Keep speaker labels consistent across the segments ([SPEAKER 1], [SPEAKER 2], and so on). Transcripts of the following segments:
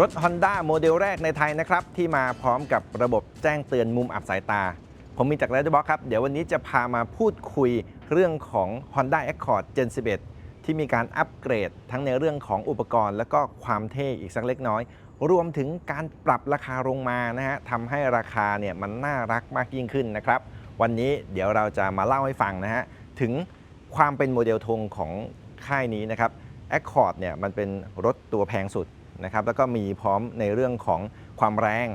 [SPEAKER 1] รถ Honda โมเดลแรกในไทยนะครับ ที่มาพร้อมกับระบบแจ้งเตือนมุมอับสายตา ผมมีจาก r e d b o x ครับ เดี๋ยววันนี้จะพามาพูดคุยเรื่องของ Honda Accord Gen 11 ที่มีการอัปเกรดทั้งในเรื่องของอุปกรณ์ และก็ความเท่อีกสักเล็กน้อย รวมถึงการปรับราคาลงมานะฮะทำให้ราคาเนี่ยมันน่ารักมากยิ่งขึ้นนะครับ วันนี้เดี๋ยวเราจะมาเล่าให้ฟังนะฮะถึงความเป็นโมเดลธงของค่ายนี้นะครับ Accord เนี่ยมันเป็นรถตัวแพงสุด นะครับแล้วก็มีพร้อมในเรื่องของความแรง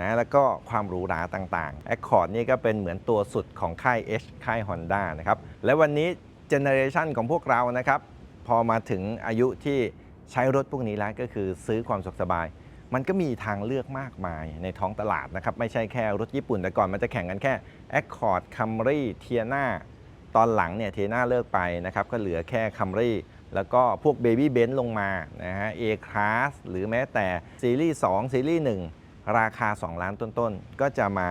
[SPEAKER 1] นะแล้วก็ความหรูหราต่างๆ Accord นี่ก็เป็นเหมือนตัวสุดของค่าย H ค่าย Honda นะครับและวันนี้เจเนอเรชันของพวกเรานะครับพอมาถึงอายุที่ใช้รถพวกนี้แล้วก็คือซื้อความสุขสบาย มันก็มีทางเลือกมากมายในท้องตลาดนะครับไม่ใช่แค่รถญี่ปุ่นแต่ก่อนมันจะแข่งกันแค่ Accord Camry Tiana ตอนหลังเนี่ย Tiana เลิกไปนะครับก็เหลือแค่ Camry แล้วก็พวก Baby Benz ลงมานะฮะ A Class หรือแม้แต่ซีรีส์2ซีรีส์1 ราคา 2 ล้านต้นๆ ก็จะมา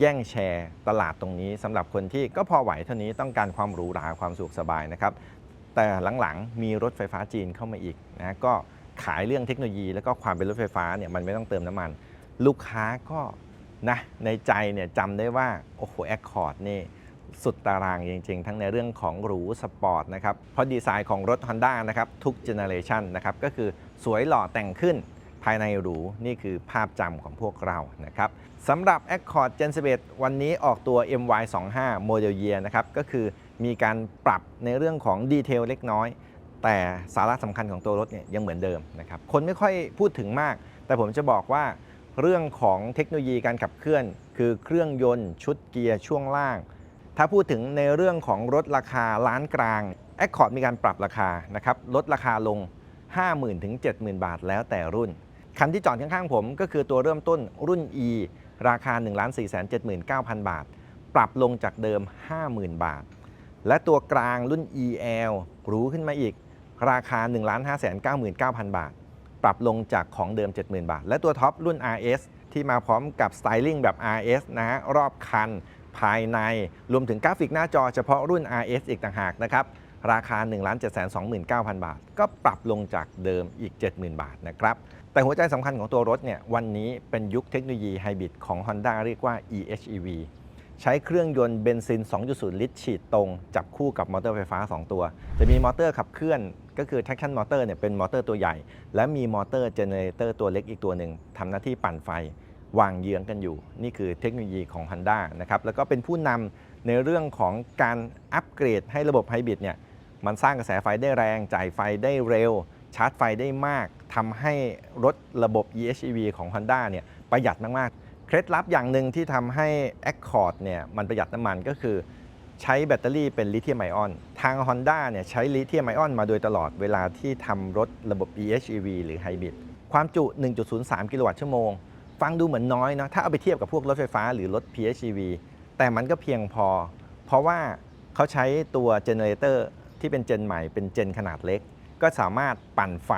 [SPEAKER 1] แย่งแชร์ตลาดตรงนี้สำหรับคนที่ก็พอไหวเท่านี้ต้องการความหรูหราความสุขสบายนะครับ แต่หลังๆ มีรถไฟฟ้าจีนเข้ามาอีกนะก็ขายเรื่องเทคโนโลยี แล้วก็ความเป็นรถไฟฟ้าเนี่ยมันไม่ต้องเติมน้ำมัน ลูกค้าก็นะในใจเนี่ยจำได้ว่าโอ้โหแอคคอร์ดนี่ สุดตารางจริงๆ ทั้งในเรื่องของหรูสปอร์ตนะครับ เพราะดีไซน์ของรถ Honda นะครับทุกเจเนอเรชันนะครับก็คือสวยหล่อแต่งขึ้นภายในหรู นี่คือภาพจำของพวกเรานะครับสำหรับ Accord Gen 11 วันนี้ออกตัว MY25 Model Year นะครับก็คือมีการปรับในเรื่องของดีเทลเล็กน้อย แต่สาระสำคัญของตัวรถเนี่ยยังเหมือนเดิมนะครับคนไม่ค่อยพูดถึงมาก แต่ผมจะบอกว่าเรื่องของเทคโนโลยีการขับเคลื่อน คือเครื่องยนต์ชุดเกียร์ช่วงล่าง ถ้าพูดถึงในเรื่องของรถราคาล้านกลาง Accord มีการปรับราคานะครับลดราคาลง 50,000ถึง70,000 บาทแล้วแต่รุ่น คันที่จอดข้างๆผมก็คือตัวเริ่มต้นรุ่น E ราคา 1 4 7 9 0 0 0 บาท ปรับลงจากเดิม 50,000 บาท และตัวกลางรุ่น EL หรูขึ้นมาอีก ราคา 1 5 9 9 0 0 0 บาท ปรับลงจากของเดิม 70,000 บาท และตัวท็อปรุ่น RS ที่มาพร้อมกับสไตลิ่งแบบ RS นะฮะรอบคัน ภายใน รวมถึงกราฟิกหน้าจอเฉพาะรุ่น RS อีกต่างหากนะครับ ราคา 1 7 2 9 0 0 0 บาท ก็ปรับลงจากเดิมอีก 70,000 บาทนะครับ แต่หัวใจสำคัญของตัวรถเนี่ยวันนี้เป็นยุคเทคโนโลยีไฮบริดของ Honda เรียกว่า eHEV ใช้เครื่องยนต์เบนซิน 2.0 ลิตร ฉีดตรง จับคู่กับมอเตอร์ไฟฟ้า 2 ตัว จะมีมอเตอร์ขับเคลื่อน ก็คือ traction motor เนี่ยเป็นมอเตอร์ตัวใหญ่ และมีมอเตอร์เจเนเรเตอร์ตัวเล็กอีกตัวหนึ่งทำหน้าที่ปั่นไฟ วางเยื้องกันอยู่ นี่คือเทคโนโลยีของ Honda นะครับแล้วก็เป็นผู้นำในเรื่องของการอัปเกรดให้ระบบไฮบริดเนี่ยมันสร้างกระแสไฟได้แรง จ่ายไฟได้เร็ว ชาร์จไฟได้มากทำให้รถระบบ eHEV ของ Honda เนี่ยประหยัดมากๆ เคล็ดลับอย่างหนึ่งที่ทำให้ Accord เนี่ยมันประหยัดน้ำมันก็คือใช้แบตเตอรี่เป็นลิเธียมไอออน ทาง Honda เนี่ยใช้ลิเธียมไอออนมาโดยตลอดเวลาที่ทำรถระบบ eHEV หรือไฮบริด ความจุ 1.03 กิโลวัตต์ชั่วโมง ฟังดูเหมือนน้อยเนาะถ้าเอาไปเทียบกับพวกรถไฟฟ้าหรือรถ PHEV แต่มันก็เพียงพอ เพราะว่าเขาใช้ตัวเจเนเรเตอร์ที่เป็นเจนใหม่เป็นเจนขนาดเล็ก ก็สามารถปั่นไฟ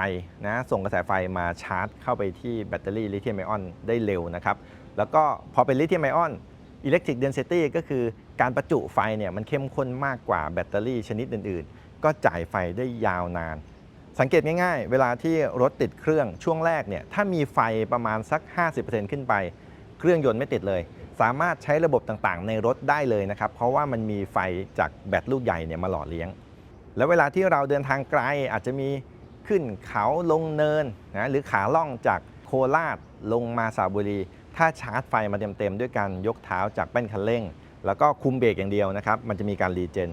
[SPEAKER 1] นะส่งกระแสไฟมาชาร์จ เข้าไปที่แบตเตอรี่ลิเธียมไอออนได้เร็วนะครับ แล้วก็พอเป็นลิเธียมไอออนอิเล็กทริกเดนซิตี้ก็คือการประจุไฟเนี่ยมันเข้มข้นมากกว่าแบตเตอรี่ชนิดอื่น ๆ ก็จ่ายไฟได้ยาวนาน สังเกตง่ายๆ เวลาที่รถติดเครื่องช่วงแรกเนี่ยถ้ามีไฟประมาณสัก 50%ขึ้นไป เครื่องยนต์ไม่ติดเลย สามารถใช้ระบบต่างๆ ในรถได้เลยนะครับ เพราะว่ามันมีไฟจากแบตลูกใหญ่เนี่ยมาหล่อเลี้ยง แล้วเวลาที่เราเดินทางไกลอาจจะมีขึ้นเขาลงเนินนะหรือขาล่องจากโคราชลงมาสระบุรี ถ้าชาร์จไฟมาเต็มๆ ด้วยการยกเท้าจากแป้นคันเร่ง แล้วก็คุมเบรกอย่างเดียวนะครับมันจะมีการรีเจน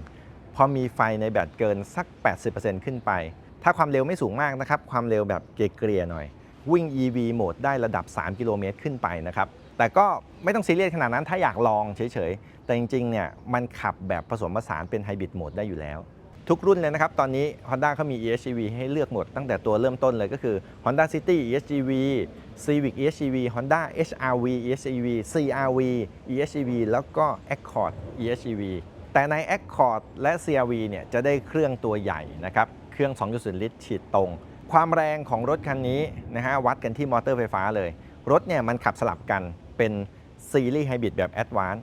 [SPEAKER 1] พอมีไฟในแบตเกินสัก 80%ขึ้นไป ถ้าความเร็วไม่สูงมากนะครับ ความเร็วแบบเกลียหน่อย วิ่ง EV โหมดได้ระดับ 3 กิโลเมตรขึ้นไปนะครับ แต่ก็ไม่ต้องซีเรียสขนาดนั้นถ้าอยากลองเฉยๆ แต่จริงๆเนี่ยมันขับแบบผสมผสานเป็นไฮบริดโหมดได้อยู่แล้ว ทุกรุ่นเลยนะครับ ตอนนี้ Honda เขามี eHEV ให้เลือกหมดตั้งแต่ตัวเริ่มต้นเลยก็คือ Honda City eHEV Civic eHEV Honda HRV eHEV CRV eHEV แล้วก็ Accord eHEV แต่ใน Accord และ CRV เนี่ยจะได้เครื่องตัวใหญ่นะครับ รื่อง 2.0 ลิตรฉีดตรง ความแรงของรถคันนี้นะฮะวัดกันที่มอเตอร์ไฟฟ้าเลย รถเนี่ยมันขับสลับกันเป็นซีรีส์ไฮบริดแบบ Advanced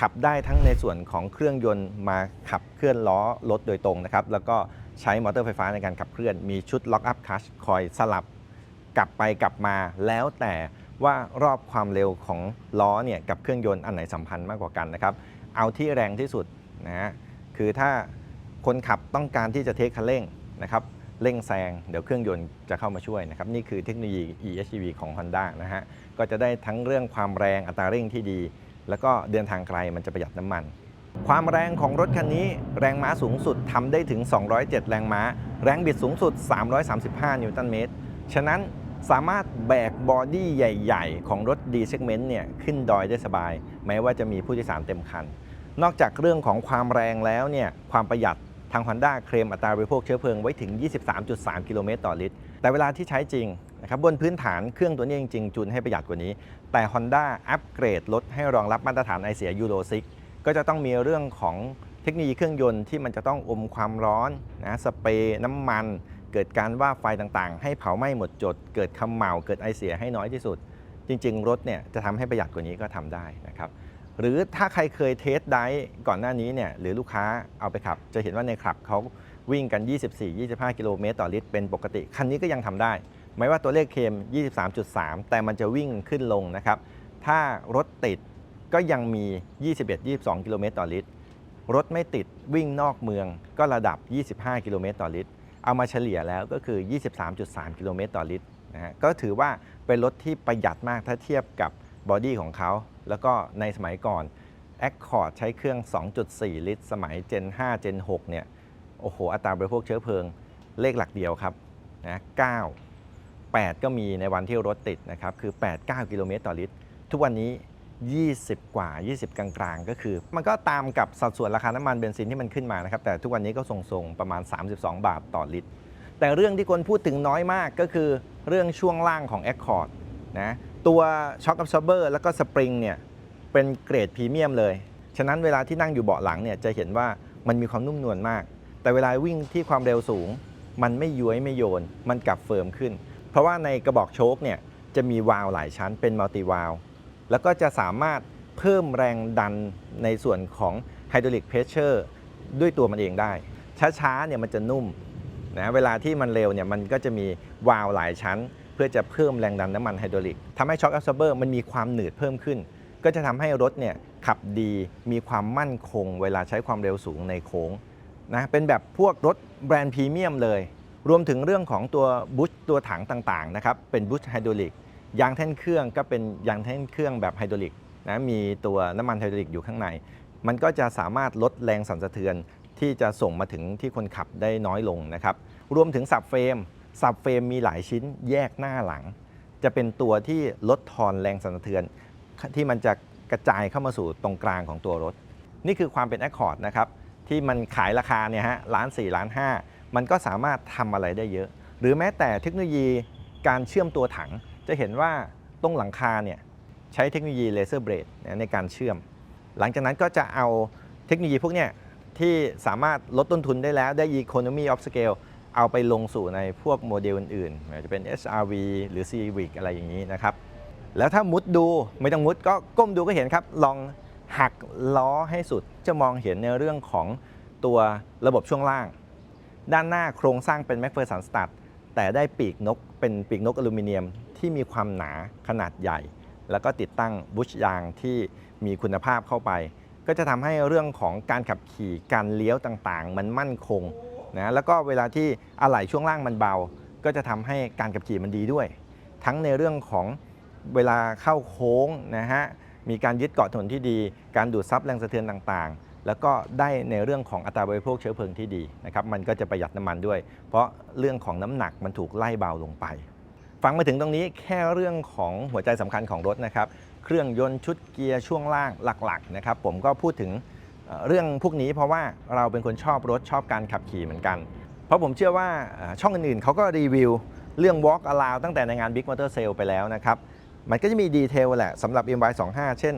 [SPEAKER 1] ขับได้ทั้งในส่วนของเครื่องยนต์มาขับเคลื่อนล้อรถโดยตรงนะครับ แล้วก็ใช้มอเตอร์ไฟฟ้าในการขับเคลื่อน มีชุดล็อกอัพคัชคอยสลับ กลับไปกลับมาแล้วแต่ว่ารอบความเร็วของล้อเนี่ยกับเครื่องยนต์อันไหนสัมพันธ์มากกว่ากันนะครับ เอาที่แรงที่สุดนะฮะคือถ้าคนขับต้องการที่จะเทคคันเร่ง นะครับเร่งแซงเดี๋ยวเครื่องยนต์จะเข้ามาช่วยนะครับนี่คือเทคโนโลยี EHEV ของ Honda นะฮะก็จะได้ทั้งเรื่องความแรงอัตราเร่งที่ดี แล้วก็เดินทางไกลมันจะประหยัดน้ำมัน ความแรงของรถคันนี้แรงม้าสูงสุดทำได้ถึง 207 แรงม้า แรงบิดสูงสุด 335 นิวตันเมตร ฉะนั้นสามารถแบกบอดี้ใหญ่ ๆ ของรถ D segment เนี่ยขึ้นดอยได้สบาย แม้ว่าจะมีผู้โดยสารเต็มคัน นอกจากเรื่องของความแรงแล้วเนี่ยความประหยัด ทาง Honda เคลมอัตราบริโภคเชื้อเพลิงไว้ถึง 23.3 กิโลเมตรต่อลิตร แต่เวลาที่ใช้จริงนะครับบนพื้นฐานเครื่องตัวนี้จริง ๆ จูนให้ประหยัดกว่านี้ แต่ Honda อัปเกรดรถให้รองรับมาตรฐานไอเสียยูโร6ก็จะต้องมีเรื่องของเทคโนโลยีเครื่องยนต์ที่มันจะต้องอมความร้อนนะสเปรย์น้ำมัน เกิดการว่าไฟต่างๆ ให้เผาไหม้หมดจด เกิดคำเหมาเกิดไอเสียให้น้อยที่สุด จริง ๆ รถเนี่ยจะทำให้ประหยัดกว่านี้ก็ทำได้นะครับ หรือถ้าใครเคยเทสไดฟ์ก่อนหน้านี้เนี่ยหรือลูกค้าเอาไปขับ จะเห็นว่าในคลับเขาวิ่งกัน 24-25 กิโลเมตรต่อลิตรเป็นปกติ คันนี้ก็ยังทำได้ไม่ว่าตัวเลขเคม 23.3 แต่มันจะวิ่งขึ้นลงนะครับ ถ้ารถติดก็ยังมี 21-22 กิโลเมตรต่อลิตร รถไม่ติดวิ่งนอกเมืองก็ระดับ 25 กิโลเมตรต่อลิตร เอามาเฉลี่ยแล้วก็คือ 23.3 กิโลเมตรต่อลิตรนะฮะ ก็ถือว่าเป็นรถที่ประหยัดมากถ้าเทียบกับบอดี้ของเขา แล้วก็ในสมัยก่อน Accord ใช้เครื่อง 2.4 ลิตร สมัย Gen 5 Gen 6 เนี่ย โอ้โห อัตราบริโภคเชื้อเพลิง เลขหลักเดียวครับนะ9 8 ก็มีในวันที่รถติดนะครับ คือ 8 9 กิโลเมตรต่อลิตร ทุกวันนี้ 20 กว่า 20 กลางๆ ก็คือ มันก็ตามกับสัดส่วนราคาน้ำมันเบนซินที่มันขึ้นมานะครับ แต่ทุกวันนี้ก็ทรงๆ ประมาณ 32 บาทต่อลิตร แต่เรื่องที่คนพูดถึงน้อยมากก็คือเรื่องช่วงล่างของ Accord นะ ตัว Shock Absorber แล้วก็สปริงเนี่ยเป็นเกรดพรีเมียมเลย ฉะนั้นเวลาที่นั่งอยู่เบาะหลังเนี่ยจะเห็นว่ามันมีความนุ่มนวลมาก แต่เวลาวิ่งที่ความเร็วสูง มันไม่ย้วยไม่โยน มันกลับเฟิร์มขึ้น เพราะว่าในกระบอกโชคเนี่ยจะมีวาล์วหลายชั้นเป็นมัลติวาล์วแล้วก็จะสามารถเพิ่มแรงดันในส่วนของไฮดรอลิกเพชเชอร์ด้วยตัวมันเองได้ ช้าๆเนี่ยมันจะนุ่มนะเวลาที่มันเร็วเนี่ยมันก็จะมีวาล์วหลายชั้น เพื่อจะเพิ่มแรงดันน้ำมันไฮดรอลิกทำให้ช็อค a อ s เบอร์มันมีความหนืดเพิ่มขึ้น ก็จะทำให้รถเนี่ยขับดีมีความมั่นคง เวลาใช้ความเร็วสูงในโค้งนะเป็นแบบพวกรถแบรนด์พรีเมียมเลย รวมถึงเรื่องของตัวบูชตัวถังต่างๆนะครับเป็นบูชไฮดรอลิกยางแท่นเครื่องก็เป็นยางแท่นเครื่องแบบไฮดรอลิกนะมีตัวน้ำมันไฮดรอลิกอยู่ข้างใน มันก็จะสามารถลดแรงสั่นสะเทือนที่จะส่งมาถึงที่คนขับได้น้อยลงนะครับ รวมถึงสับเฟรม สับเฟรมมีหลายชิ้นแยกหน้าหลัง จะเป็นตัวที่ลดทอนแรงสั่นสะเทือน ที่มันจะกระจายเข้ามาสู่ตรงกลางของตัวรถ นี่คือความเป็น Accord นะครับที่มันขายราคาเนี่ยฮะล้านสี่ล้านห้ามันก็สามารถทำอะไรได้เยอะ หรือแม้แต่เทคโนโลยีการเชื่อมตัวถัง จะเห็นว่าตรงหลังคาเนี่ยใช้เทคโนโลยีเลเซอร์เบรดในการเชื่อม หลังจากนั้นก็จะเอาเทคโนโลยีพวกเนี้ยที่สามารถลดต้นทุนได้แล้วได้ economy of scale เอาไปลงสู่ในพวกโมเดลอื่นๆไม่ว่าจะเป็น SRV หรือ Civic อะไรอย่างนี้นะครับ แล้วถ้ามุดดูไม่ต้องมุดก็ก้มดูก็เห็นครับ ลองหักล้อให้สุดจะมองเห็นในเรื่องของตัวระบบช่วงล่าง ด้านหน้าโครงสร้างเป็นแม c เฟอร์สันสตัดแต่ได้ปีกนกเป็นปีกนกอลูมิเนียมที่มีความหนาขนาดใหญ่ แล้วก็ติดตั้งบุชยางที่มีคุณภาพเข้าไป ก็จะทำให้เรื่องของการขับขี่การเลี้ยวต่างๆ มันมั่นคง นะแล้วก็เวลาที่อะไหล่ช่วงล่างมันเบา ก็จะทำให้การขับขี่มันดีด้วย ทั้งในเรื่องของเวลาเข้าโค้งนะฮะมีการยึดเกาะถนนที่ดี การดูดซับแรงสะเทือนต่างๆ แล้วก็ได้ในเรื่องของอัตราบริโภคเชื้อเพลิงที่ดีนะครับมันก็จะประหยัดน้ำมันด้วย เพราะเรื่องของน้ำหนักมันถูกไล่เบาลงไปฟังมาถึงตรงนี้แค่เรื่องของหัวใจสำคัญของรถนะครับ เครื่องยนต์ชุดเกียร์ช่วงล่างหลักๆนะครับผมก็พูดถึง เรื่องพวกนี้เพราะว่าเราเป็นคนชอบรถชอบการขับขี่เหมือนกัน เพราะผมเชื่อว่าช่องอื่นๆเขาก็รีวิวเรื่อง Walk Around ตั้งแต่ในงาน Big Motor Sale ไปแล้วนะครับ มันก็จะมีดีเทลแหละสำหรับ MY25 เช่น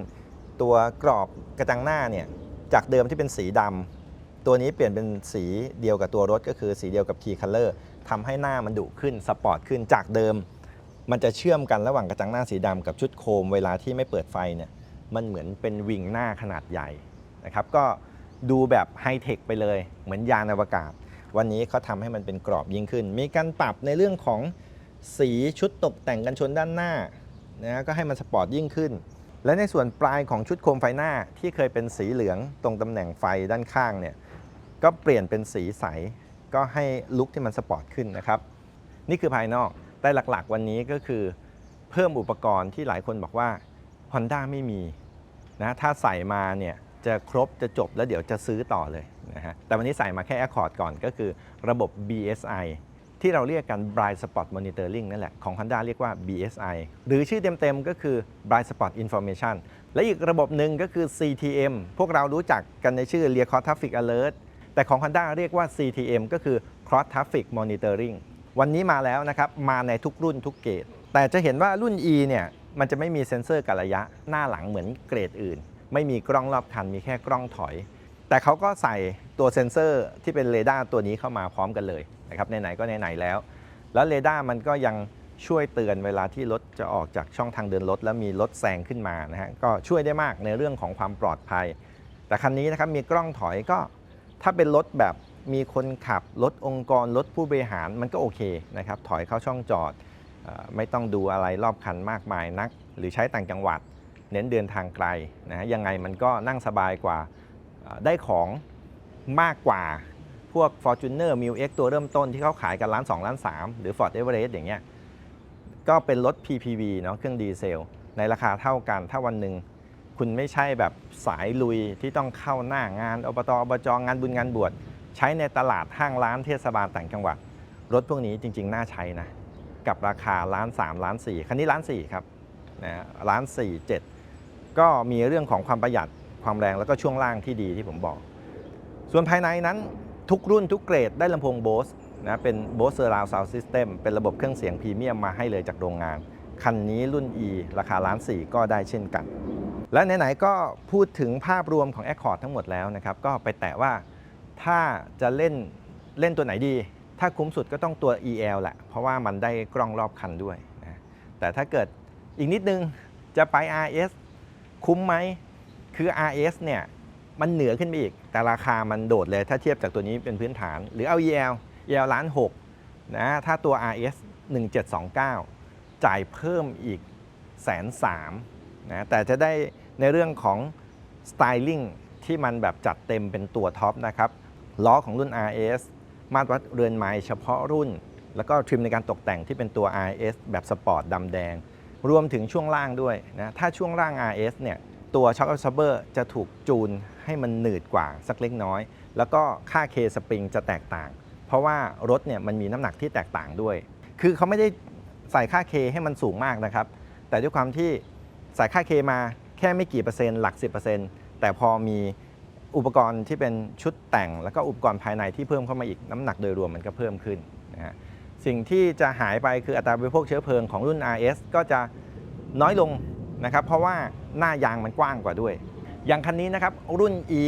[SPEAKER 1] ตัวกรอบกระจังหน้าเนี่ยจากเดิมที่เป็นสีดำตัวนี้เปลี่ยนเป็นสีเดียวกับตัวรถก็คือสีเดียวกับ Key Color ทำให้หน้ามันดุขึ้นสปอร์ตขึ้นจากเดิม มันจะเชื่อมกันระหว่างกระจังหน้าสีดำกับชุดโคมเวลาที่ไม่เปิดไฟเนี่ยมันเหมือนเป็นวิงหน้าขนาดใหญ่ นะครับก็ดูแบบไฮเทคไปเลยเหมือนยานอวกาศ วันนี้เขาทำให้มันเป็นกรอบยิ่งขึ้น มีการปรับในเรื่องของสีชุดตกแต่งกันชนด้านหน้านะก็ให้มันสปอร์ตยิ่งขึ้น และในส่วนปลายของชุดโคมไฟหน้าที่เคยเป็นสีเหลืองตรงตำแหน่งไฟด้านข้างเนี่ยก็เปลี่ยนเป็นสีใส ก็ให้ลุคที่มันสปอร์ตขึ้นนะครับ นี่คือภายนอกแต่หลักๆ วันนี้ก็คือเพิ่มอุปกรณ์ที่หลายคนบอกว่า Honda ไม่มีนะถ้าใส่มาเนี่ย จะครบจะจบแล้วเดี๋ยวจะซื้อต่อเลยนะฮะแต่วันนี้ใส่มาแค่ Accord ก่อนก็คือระบบ BSI ที่เราเรียกกัน Blind Spot Monitoring นั่นแหละ ของ Honda เรียกว่า BSI หรือชื่อเต็มๆ ก็คือ Blind Spot Information และอีกระบบหนึ่งก็คือ CTM พวกเรารู้จักกันในชื่อ Rear Cross Traffic Alert แต่ของ Honda เรียกว่า CTM ก็คือ Cross Traffic Monitoring วันนี้มาแล้วนะครับ มาในทุกรุ่นทุกเกรดแต่จะเห็นว่ารุ่น E เนี่ยมันจะไม่มีเซ็นเซอร์กับระยะหน้าหลังเหมือนเกรดอื่น ไม่มีกล้องรอบคัน มีแค่กล้องถอย แต่เขาก็ใส่ตัวเซ็นเซอร์ที่เป็นเรดาร์ตัวนี้เข้ามาพร้อมกันเลยนะครับไหนๆก็ไหนๆแล้ว แล้วเรดาร์มันก็ยังช่วยเตือนเวลาที่รถจะออกจากช่องทางเดินรถ แล้วมีรถแซงขึ้นมานะฮะก็ช่วยได้มากในเรื่องของความปลอดภัย แต่คันนี้นะครับมีกล้องถอยก็ ถ้าเป็นรถแบบมีคนขับรถองค์กรรถผู้บริหารมันก็โอเคนะครับถอยเข้าช่องจอดไม่ต้องดูอะไรรอบคันมากมายนัก หรือใช้ต่างจังหวัด เน้นเดินทางไกลนะฮะยังไงมันก็นั่งสบายกว่าได้ของมากกว่าพวก Fortuner m i l X ตัวเริ่มต้นที่เขาขายกันล้าน 2 ล้าน 3 หรือ Ford Everest อย่างเงี้ยก็เป็นรถ PPV เนาะเครื่องดีเซล ในราคาเท่ากัน ถ้าวันหนึ่งคุณไม่ใช่แบบสายลุยที่ต้องเข้าหน้างานอบตอบจงานบุญงานบวช ใช้ในตลาดห้างร้านเทศบาลต่างจังหวัด รถพวกนี้จริง ๆ น่าใช้นะ กับราคาล้าน3ล้าน4คันนี้ล้าน4ครับนะล้าน4 7 ก็มีเรื่องของความประหยัดความแรงแล้วก็ช่วงล่างที่ดีที่ผมบอก ส่วนภายในนั้นทุกรุ่นทุกเกรดได้ลำโพง Bose นะเป็น Bose Surround Sound System เป็นระบบเครื่องเสียงพรีเมียมมาให้เลยจากโรงงาน คันนี้รุ่น E ราคาล้าน4ก็ได้เช่นกัน และไหนๆก็พูดถึงภาพรวมของ Accord ทั้งหมดแล้วนะครับ ก็ไปแตะว่าถ้าจะเล่นเล่นตัวไหนดี ถ้าคุ้มสุดก็ต้องตัว EL แหละ เพราะว่ามันได้กล้องรอบคันด้วยนะแต่ถ้าเกิดอีกนิดนึงจะไป RS คุ้มไหมคือ RS เนี่ยมันเหนือขึ้นไปอีก แต่ราคามันโดดเลยถ้าเทียบจากตัวนี้เป็นพื้นฐาน หรือเอา EL EL ล้านหกนะถ้าตัว RS 1729 จ่ายเพิ่มอีกแสนสามนะแต่จะได้ในเรื่องของสไตลิ่งที่มันแบบจัดเต็มเป็นตัวท็อปนะครับล้อของรุ่น RS มาตรวัดเรือนไม้เฉพาะรุ่น แล้วก็ทริมในการตกแต่งที่เป็นตัว RS แบบสปอร์ตดำแดง รวมถึงช่วงล่างด้วยนะถ้าช่วงล่าง RS เนี่ยตัวช็อค a b ซ o r b เบอร์จะถูกจูนให้มันหนืดกว่าสักเล็กน้อย แล้วก็ค่าเคสปริงจะแตกต่าง เพราะว่ารถเนี่ยมันมีน้ำหนักที่แตกต่างด้วย คือเขาไม่ได้ใส่ค่าเคให้มันสูงมากนะครับ แต่ด้วยความที่ใส่ค่าเคมาแค่ไม่กี่เปอร์เซ็นต์หลัก 10%แต่พอมีอุปกรณ์ที่เป็นชุดแต่ง แล้วก็อุปกรณ์ภายในที่เพิ่มเข้ามาอีกน้ำหนักโดยรวมมันก็เพิ่มขึ้นนะฮะ สิ่งที่จะหายไปคืออัตราบริโภคเชื้อเพลิงของรุ่น RS ก็จะน้อยลงนะครับ เพราะว่าหน้ายางมันกว้างกว่าด้วย อย่างคันนี้นะครับรุ่น E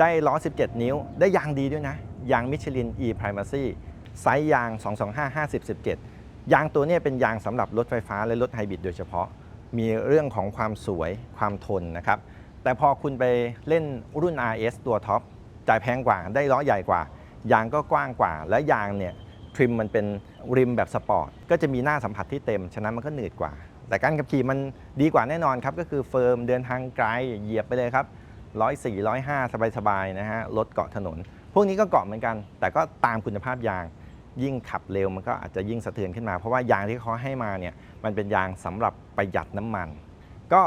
[SPEAKER 1] ได้ล้อ 17 นิ้ว ได้ยางดีด้วยนะ ยางมิชลิน E Primacy ไซส์ยาง 225 50 17 ยางตัวนี้เป็นยางสำหรับรถไฟฟ้าและรถไฮบริดโดยเฉพาะ มีเรื่องของความสวยความทนนะครับ แต่พอคุณไปเล่นรุ่น RS ตัวท็อปจ่ายแพงกว่าได้ล้อใหญ่กว่า ยางก็กว้างกว่าและยางเนี่ย ทริมมันเป็นริมแบบสปอร์ตก็จะมีหน้าสัมผัสที่เต็ม ฉะนั้นมันก็หนืดกว่า แต่การขับขี่มันดีกว่าแน่นอนครับ ก็คือเฟิร์มเดินทางไกลเหยียบไปเลยครับ104 105สบายๆนะฮะรถเกาะถนน พวกนี้ก็เกาะเหมือนกัน แต่ก็ตามคุณภาพยาง ยิ่งขับเร็วมันก็อาจจะยิ่งสะเทือนขึ้นมา เพราะว่ายางที่เขาให้มาเนี่ยมันเป็นยางสำหรับประหยัดน้ำมัน ก็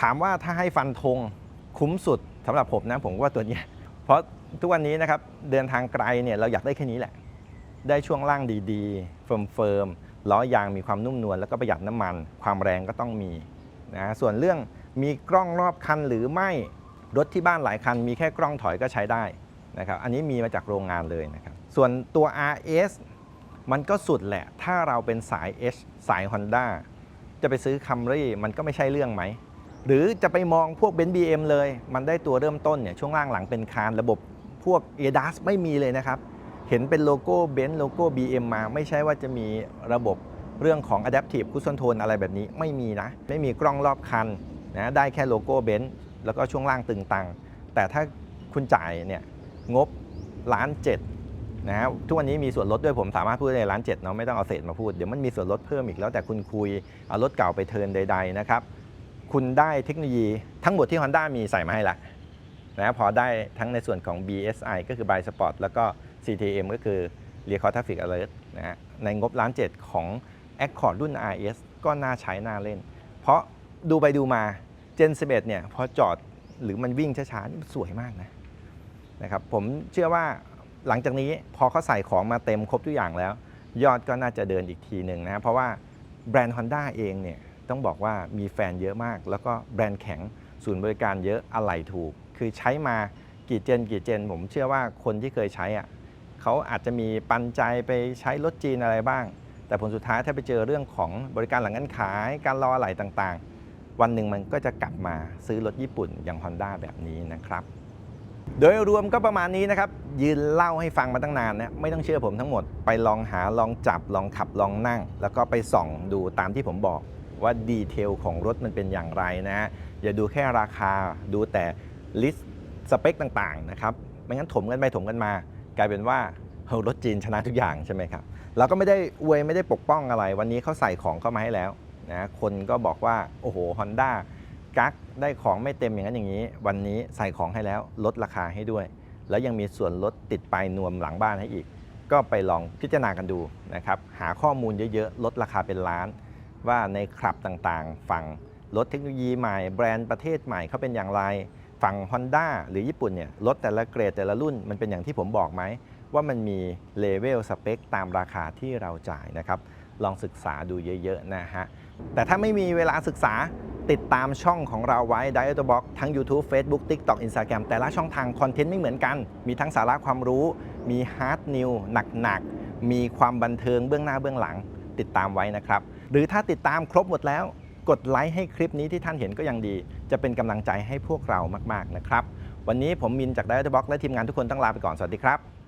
[SPEAKER 1] ถามว่าถ้าให้ฟันธงคุ้มสุดสำหรับผมนะผมว่าตัวนี้เพราะทุกวันนี้นะครับเดินทางไกลเนี่ยเราอยากได้แค่นี้แหละ ได้ช่วงล่างดีๆ เฟิร์มๆล้อยางมีความนุ่มนวลแล้วก็ประหยัดน้ำมัน ความแรงก็ต้องมีนะส่วนเรื่องมีกล้องรอบคันหรือไม่รถที่บ้านหลายคัน มีแค่กล้องถอยก็ใช้ได้นะครับอันนี้มีมาจากโรงงานเลยนะครับส่วนตัว RS มันก็สุดแหละ ถ้าเราเป็นสาย H สาย Honda จะไปซื้อคัมรี่มันก็ไม่ใช่เรื่องไหม หรือจะไปมองพวกเบนซ์บีเลย มันได้ตัวเริ่มต้นเนี่ยช่วงล่างหลังเป็นคานระบบพวก ADAS ไม่มีเลยนะครับ เห็นเป็นโลโก้เบนซ์โลโก้ BM มา ไม่ใช่ว่าจะมีระบบเรื่องของ Adaptive Cruise Control อะไรแบบนี้ไม่มีนะ ไม่มีกล้องรอบคันนะได้แค่โลโก้เบนซ์แล้วก็ช่วงล่างตึงตัง แต่ถ้าคุณจ่ายเนี่ยงบล้านเจ็ดนะฮะทุกวันนี้มีส่วนลดด้วยผมสามารถพูดในร้านเจ็ดเนาะไม่ต้องเอาเศษมาพูด เดี๋ยวมันมีส่วนลดเพิ่มอีกแล้วแต่คุณคุย เอารถเก่าไปเทิร์นใด ๆ นะครับ คุณได้เทคโนโลยีทั้งหมดที่ Honda มีใส่มาให้ละนะพอได้ทั้งในส่วนของ BSI ก็คือ By Sport แล้วก็ CTM ก็คือ Rear Traffic Alert นะฮะในงบล้านเจ็ดของ Accord รุ่น RS ก็น่าใช้น่าเล่น เพราะดูไปดูมา Gen 11 เนี่ยพอจอดหรือมันวิ่งช้าๆนี่มันสวยมากนะนะครับผมเชื่อว่าหลังจากนี้พอเขาใส่ของมาเต็มครบทุกอย่างแล้ว ยอดก็น่าจะเดินอีกทีหนึ่งนะเพราะว่าแบรนด์ Honda เองเนี่ยต้องบอกว่ามีแฟนเยอะมาก แล้วก็แบรนด์แข็งศูนย์บริการเยอะอะไหล่ถูก คือใช้มากี่เจนกี่เจน ผมเชื่อว่าคนที่เคยใช้อะ เขาอาจจะมีปันใจไปใช้รถจีนอะไรบ้าง แต่ผลสุดท้ายถ้าไปเจอเรื่องของบริการหลังการขาย การรออะไหล่ต่างๆ วันหนึ่งมันก็จะกลับมาซื้อรถญี่ปุ่นอย่าง Honda แบบนี้นะครับ โดยรวมก็ประมาณนี้นะครับ ยืนเล่าให้ฟังมาตั้งนานนะไม่ต้องเชื่อผมทั้งหมดไปลองหาลองจับลองขับลองนั่ง แล้วก็ไปส่องดูตามที่ผมบอกว่าดีเทลของรถมันเป็นอย่างไรนะฮะอย่าดูแค่ราคาดูแต่ลิสต์สเปคต่างๆนะครับไม่งั้นถมกันไปถมกันมา กลายเป็นว่าเฮ้รถจีนชนะทุกอย่างใช่ไหมครับเราก็ไม่ได้อวยไม่ได้ปกป้องอะไร วันนี้เขาใส่ของเข้ามาให้แล้วนะคนก็บอกว่าโอ้โหฮอนด้ากักได้ของไม่เต็มอย่างนั้นอย่างนี้ วันนี้ใส่ของให้แล้วลดราคาให้ด้วย แล้วยังมีส่วนลดติดปลายนวมหลังบ้านให้อีก ก็ไปลองพิจารณากันดูนะครับหาข้อมูลเยอะๆ ลดราคาเป็นล้าน ว่าในคลับต่างๆ ฝั่งรถเทคโนโลยีใหม่แบรนด์ประเทศใหม่เขาเป็นอย่างไร ฝั่ง Honda หรือญี่ปุ่นเนี่ยรถแต่ละเกรดแต่ละรุ่นมันเป็นอย่างที่ผมบอกไหม ว่ามันมีเลเวลสเปคตามราคาที่เราจ่ายนะครับ ลองศึกษาดูเยอะๆนะฮะ แต่ถ้าไม่มีเวลาศึกษาติดตามช่องของเราไว้ Diet Box ทั้ง YouTube Facebook TikTok Instagram แต่ละช่องทางคอนเทนต์ไม่เหมือนกัน มีทั้งสาระความรู้ มีฮาร์ดนิวหนักๆ มีความบันเทิงเบื้องหน้าเบื้องหลัง ติดตามไว้นะครับ หรือถ้าติดตามครบหมดแล้ว กดไลค์ให้คลิปนี้ที่ท่านเห็นก็ยังดี จะเป็นกำลังใจให้พวกเรามาก ๆ นะครับ วันนี้ผมมินจาก Diet Box และทีมงานทุกคนต้องลาไปก่อน สวัสดีครับ